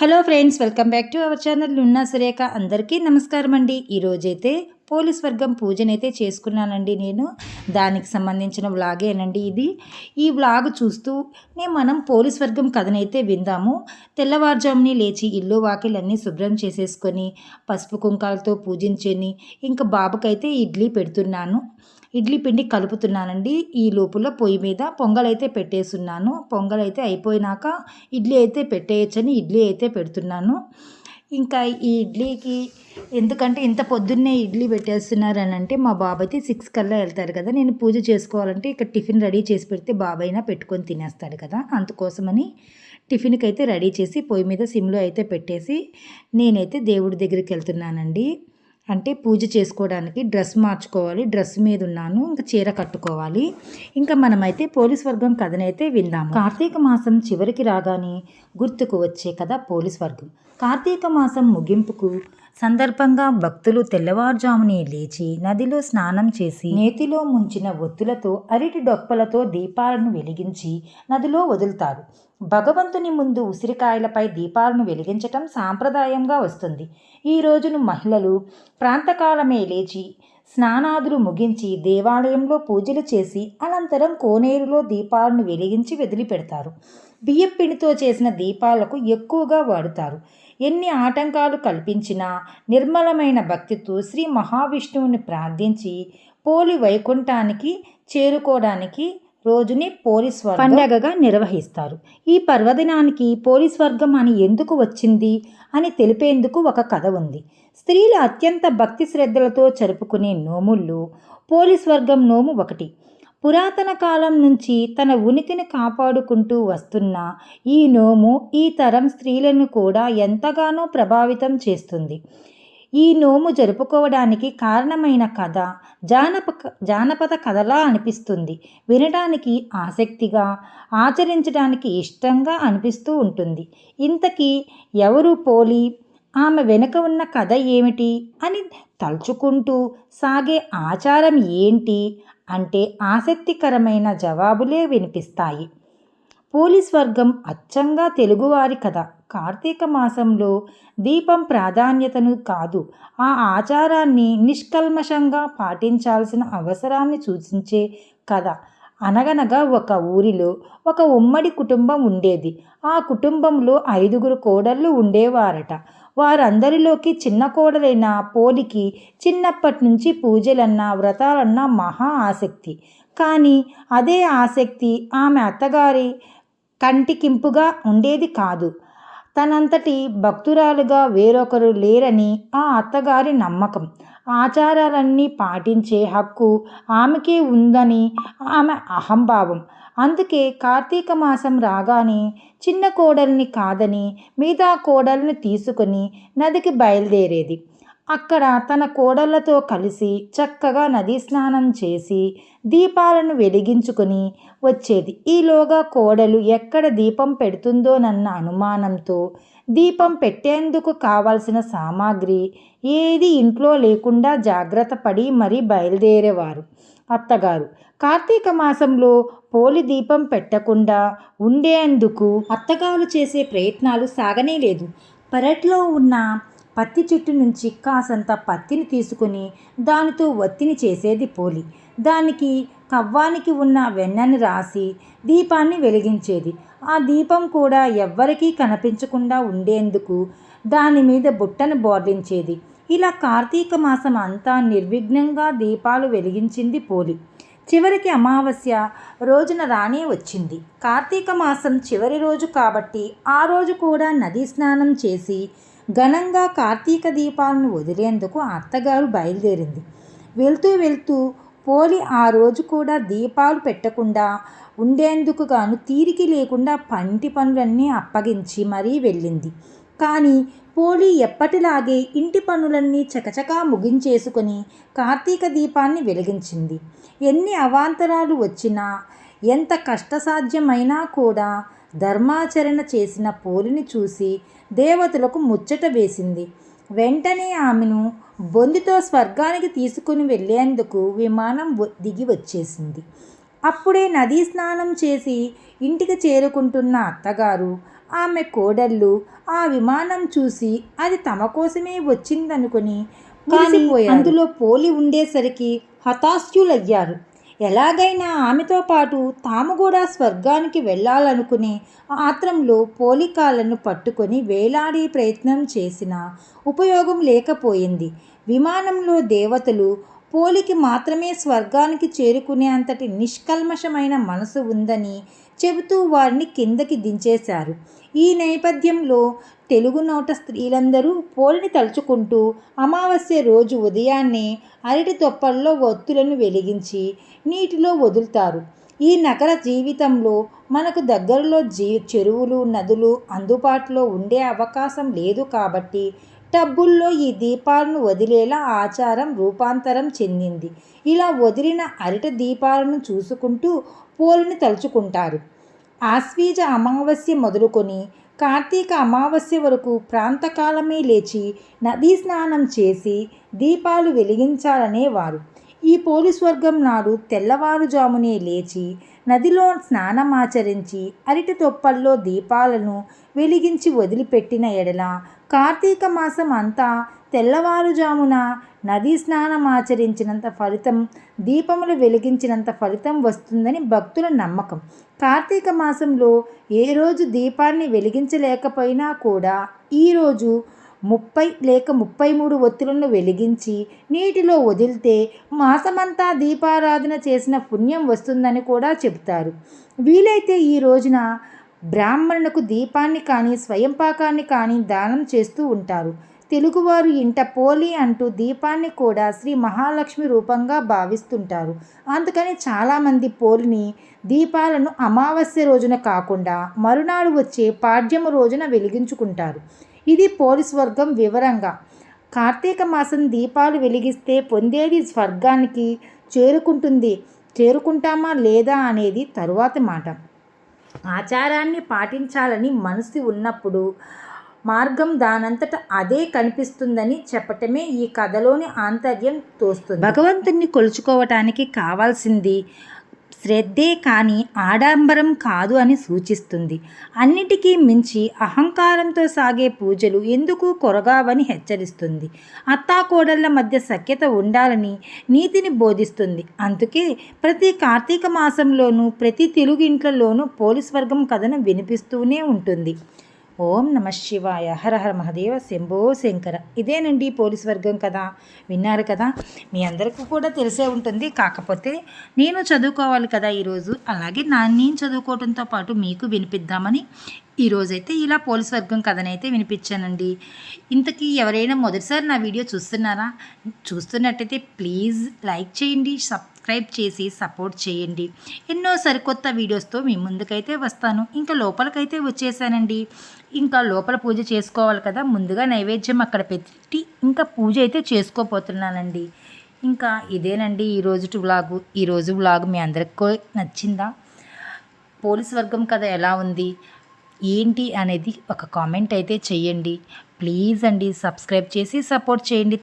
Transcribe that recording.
Hello friends welcome back to our channel లున్నా Surekha. అందరికీ నమస్కారం అండి. ఈరోజైతే పోలీస్ వర్గం పూజనైతే చేసుకున్నానండి నేను. దానికి సంబంధించిన వ్లాగేనండి ఇది. ఈ వ్లాగ్ చూస్తూ నేను మనం పోలీస్ వర్గం కథనైతే విందాము. తెల్లవారుజాముని లేచి ఇల్లు వాకిలన్నీ శుభ్రం చేసేసుకొని పసుపు కుంకాలతో పూజించని ఇంకా బాబుకైతే ఇడ్లీ పెడుతున్నాను. ఇడ్లీ పిండి కలుపుతున్నానండి. ఈ లోపల పొయ్యి మీద పొంగలైతే పెట్టేస్తున్నాను పొంగల్ అయితే అయిపోయినాక ఇడ్లీ అయితే పెట్టేయచ్చని ఇడ్లీ అయితే పెడుతున్నాను. ఇంకా ఈ ఇడ్లీకి ఎందుకంటే ఇంత పొద్దున్నే ఇడ్లీ పెట్టేస్తున్నారు అని అంటే మా బాబు అయితే సిక్స్ కల్లా వెళ్తారు కదా. నేను పూజ చేసుకోవాలంటే ఇక్కడ టిఫిన్ రెడీ చేసి పెడితే బాబైనా పెట్టుకొని తినేస్తాడు కదా. అందుకోసమని టిఫిన్కి అయితే రెడీ చేసి పొయ్యి మీద సిమ్లో అయితే పెట్టేసి నేనైతే దేవుడి దగ్గరికి వెళ్తున్నానండి. అంటే పూజ చేసుకోవడానికి డ్రెస్ మార్చుకోవాలి డ్రెస్ మీద ఉన్నాను ఇంకా చీర కట్టుకోవాలి. ఇంకా మనమైతే పోలీస్ వర్గం కథనైతే విందాము కార్తీక మాసం చివరికి రాగానే గుర్తుకు వచ్చే కథ పోలీస్ వర్గం. కార్తీక మాసం ముగింపుకు సందర్భంగా భక్తులు తెల్లవారుజామునే లేచి నదిలో స్నానం చేసి నేతిలో ముంచిన ఒత్తులతో అరటి డొప్పలతో దీపాలను వెలిగించి నదిలో వదులుతారు. భగవంతుని ముందు ఉసిరికాయలపై దీపాలను వెలిగించటం సాంప్రదాయంగా వస్తుంది. ఈ రోజును మహిళలు ప్రాంతకాలమే లేచి స్నానాదులు ముగించి దేవాలయంలో పూజలు చేసి అనంతరం కోనేరులో దీపాలను వెలిగించి వదిలిపెడతారు. బియ్యపిండితో చేసిన దీపాలకు ఎక్కువగా వాడుతారు. ఎన్ని ఆటంకాలు కల్పించినా నిర్మలమైన భక్తితో శ్రీ మహావిష్ణువుని ప్రార్థించి పోలి వైకుంఠానికి చేరుకోవడానికి రోజుని పోలీస్ పండగగా నిర్వహిస్తారు. ఈ పర్వదినానికి పోలీస్ వర్గం అని ఎందుకు వచ్చింది అని తెలిపేందుకు ఒక కథ ఉంది. స్త్రీలు అత్యంత భక్తి శ్రద్ధలతో జరుపుకునే నోముల్లో పోలీస్ వర్గం నోము ఒకటి. పురాతన కాలం నుంచి తన ఉనికిని కాపాడుకుంటూ వస్తున్న ఈ నోము ఈ తరం స్త్రీలను కూడా ఎంతగానో ప్రభావితం చేస్తుంది. ఈ నోము జరుపుకోవడానికి కారణమైన కథ జానప జానపద కథలా అనిపిస్తుంది. వినడానికి ఆసక్తిగా ఆచరించడానికి ఇష్టంగా అనిపిస్తూ ఉంటుంది. ఇంతకీ ఎవరు పోలి ఆమె వెనుక ఉన్న కథ ఏమిటి అని తలుచుకుంటూ సాగే ఆచారం ఏంటి అంటే ఆసక్తికరమైన జవాబులే వినిపిస్తాయి. పోలీస్ వర్గం అచ్చంగా తెలుగువారి కథ. కార్తీక మాసంలో దీపం ప్రాధాన్యతను కాదు ఆ ఆచారాన్ని నిష్కల్మషంగా పాటించాల్సిన అవసరాన్ని సూచించే కథ. అనగనగా ఒక ఊరిలో ఒక ఉమ్మడి కుటుంబం ఉండేది. ఆ కుటుంబంలో ఐదుగురు కోడళ్ళు ఉండేవారట. వారందరిలోకి చిన్న కోడలైన పోలికి చిన్నప్పటి నుంచి పూజలన్నా వ్రతాలన్నా మహా ఆసక్తి. కానీ అదే ఆసక్తి ఆమె అత్తగారి కంటికింపుగా ఉండేది కాదు. తనంతటి భక్తురాలుగా వేరొకరు లేరని ఆ అత్తగారి నమ్మకం. ఆచారాలన్నీ పాటించే హక్కు ఆమెకే ఉందని ఆమె అహంభావం. అందుకే కార్తీక మాసం రాగానే చిన్న కోడల్ని కాదని మిగతా కోడల్ని తీసుకొని నదికి బయలుదేరేది. అక్కడ తన కోడళ్ళతో కలిసి చక్కగా నదీ స్నానం చేసి దీపాలను వెలిగించుకొని వచ్చేది. ఈలోగా కోడలు ఎక్కడ దీపం పెడుతుందోనన్న అనుమానంతో దీపం పెట్టేందుకు కావలసిన సామాగ్రి ఏది ఇంట్లో లేకుండా జాగ్రత్త పడి మరీ బయలుదేరేవారు. అత్తగారు కార్తీక మాసంలో పోలి దీపం పెట్టకుండా ఉండేందుకు అత్తగారు చేసే ప్రయత్నాలు సాగనే లేదు. పెరట్లో ఉన్న పత్తి చెట్టు నుంచి కాసంత పత్తిని తీసుకుని దానితో ఒత్తిని చేసేది పోలి. దానికి కవ్వానికి ఉన్న వెన్నని రాసి దీపాన్ని వెలిగించేది. ఆ దీపం కూడా ఎవ్వరికీ కనిపించకుండా ఉండేందుకు దాని మీద బుట్టను బోర్లించేది. ఇలా కార్తీక మాసం అంతా నిర్విఘ్నంగా దీపాలు వెలిగించింది పోలి. చివరికి అమావాస్య రోజున రానే వచ్చింది. కార్తీక మాసం చివరి రోజు కాబట్టి ఆ రోజు కూడా నదీ స్నానం చేసి ఘనంగా కార్తీక దీపాలను వదిలేందుకు అత్తగారు బయలుదేరింది. వెళ్తూ వెళ్తూ పోలి ఆ రోజు కూడా దీపాలు పెట్టకుండా ఉండేందుకు గాను తీరికి లేకుండా పంటి పనులన్నీ అప్పగించి మరీ వెళ్ళింది. కానీ పోలి ఎప్పటిలాగే ఇంటి పనులన్నీ చకచకా ముగించేసుకొని కార్తీక దీపాన్ని వెలిగించింది. ఎన్ని అవాంతరాలు వచ్చినా ఎంత కష్టసాధ్యమైనా కూడా ధర్మాచరణ చేసిన పోలిని చూసి దేవతలకు ముచ్చట వేసింది. వెంటనే ఆమెను బొందితో స్వర్గానికి తీసుకుని వెళ్ళేందుకు విమానం దిగి వచ్చేసింది. అప్పుడే నదీ స్నానం చేసి ఇంటికి చేరుకుంటున్న అత్తగారు ఆమె కోడళ్ళు ఆ విమానం చూసి అది తమ కోసమే వచ్చిందనుకొని కానీ అందులో పోలి ఉండేసరికి హతాశ్యులయ్యారు. ఎలాగైనా ఆమెతో పాటు తాము కూడా స్వర్గానికి వెళ్ళాలనుకునే ఆత్రంలో పోలికాలను పట్టుకొని వేలాడే ప్రయత్నం చేసిన ఉపయోగం లేకపోయింది. విమానంలో దేవతలు పోలికి మాత్రమే స్వర్గానికి చేరుకునే అంతటి నిష్కల్మషమైన మనసు ఉందని చెబుతూ వారిని కిందకి దించేశారు. ఈ నేపథ్యంలో తెలుగు నోట స్త్రీలందరూ పోలిని తలుచుకుంటూ అమావాస్య రోజు ఉదయాన్నే అరటి తొప్పల్లో ఒత్తులను వెలిగించి నీటిలో వదులుతారు. ఈ నగర జీవితంలో మనకు దగ్గరలో జీ చెరువులు నదులు అందుబాటులో ఉండే అవకాశం లేదు కాబట్టి టబ్బుల్లో ఈ దీపాలను వదిలేలా ఆచారం రూపాంతరం చెందింది. ఇలా వదిలిన అరటి దీపాలను చూసుకుంటూ పోలిని తలుచుకుంటారు. ఆశ్వీజ అమావాస్య మొదలుకొని కార్తీక అమావాస్య వరకు ప్రాంతకాలమే లేచి నదీ స్నానం చేసి దీపాలు వెలిగించాలనేవారు. ఈ పోలీస్ వర్గం నాడు తెల్లవారుజామునే లేచి నదిలో స్నానమాచరించి అరటి తొప్పల్లో దీపాలను వెలిగించి వదిలిపెట్టిన ఎడల కార్తీక మాసం అంతా తెల్లవారుజామున నదీ స్నానం ఆచరించినంత ఫలితం దీపములు వెలిగించినంత ఫలితం వస్తుందని భక్తుల నమ్మకం. కార్తీక మాసంలో ఏ రోజు దీపాన్ని వెలిగించలేకపోయినా కూడా ఈరోజు ముప్పై లేక ముప్పై మూడు ఒత్తులను వెలిగించి నీటిలో వదిలితే మాసమంతా దీపారాధన చేసిన పుణ్యం వస్తుందని కూడా చెబుతారు. వీలైతే ఈ రోజున బ్రాహ్మణులకు దీపాన్ని కానీ స్వయంపాకాన్ని కానీ దానం చేస్తూ ఉంటారు. తెలుగువారు ఇంట పోలి అంటూ దీపాన్ని కూడా శ్రీ మహాలక్ష్మి రూపంగా భావిస్తుంటారు. అందుకని చాలామంది పోలిని దీపాలను అమావాస్య రోజున కాకుండా మరునాడు వచ్చే పాడ్యము రోజున వెలిగించుకుంటారు. ఇది పోలీస్ వర్గం వివరంగా. కార్తీక మాసం దీపాలు వెలిగిస్తే పొందేది స్వర్గానికి చేరుకుంటుంది. చేరుకుంటామా లేదా అనేది తరువాత మాట. ఆచారాన్ని పాటించాలని మనసు ఉన్నప్పుడు మార్గం దానంతట అదే కనిపిస్తుందని చెప్పటమే ఈ కథలోని ఆంతర్యం తోస్తుంది. భగవంతుణ్ణి కొలుచుకోవటానికి కావాల్సింది శ్రద్ధే కానీ ఆడంబరం కాదు అని సూచిస్తుంది. అన్నిటికీ మించి అహంకారంతో సాగే పూజలు ఎందుకు కొరగావని హెచ్చరిస్తుంది. అత్తాకోడళ్ళ మధ్య సఖ్యత ఉండాలని నీతిని బోధిస్తుంది. అందుకే ప్రతి కార్తీక మాసంలోనూ ప్రతి తెలుగు ఇంట్లలోనూ పోలీస్ వర్గం కథను వినిపిస్తూనే ఉంటుంది. ఓం నమ శివాయ. హర హర మహదేవ శంభో శంకర. ఇదేనండి పోలీస్ వర్గం కదా. విన్నారు కదా? మీ అందరికీ కూడా తెలిసే ఉంటుంది. కాకపోతే నేను చదువుకోవాలి కదా ఈరోజు. అలాగే నా నేను చదువుకోవడంతో పాటు మీకు వినిపిద్దామని ఈరోజైతే ఇలా పోలీస్ వర్గం కథనైతే వినిపించానండి. ఇంతకీ ఎవరైనా మొదటిసారి నా వీడియో చూస్తున్నారా? చూస్తున్నట్టయితే ప్లీజ్ లైక్ చేయండి సబ్స్క్రైబ్ చేసి సపోర్ట్ చేయండి. ఎన్నో సరికొత్త వీడియోస్తో మీ ముందుకైతే వస్తాను. ఇంకా లోపలికైతే వచ్చేసానండి. ఇంకా లోపల పూజ చేసుకోవాలి కదా ముందుగా నైవేద్యం అక్కడ పెట్టి ఇంకా పూజ అయితే చేసుకోపోతున్నానండి ఇంకా ఇదేనండి ఈరోజు వ్లాగు. ఈరోజు వ్లాగ్ మీ అందరికీ నచ్చిందా? పోలీస్ వర్గం కథ ఎలా ఉంది? ఏంటి అనేది ఒక కామెంట్ అయితే చేయండి ప్లీజ్ అండి సబ్స్క్రైబ్ చేసి సపోర్ట్ చేయండి.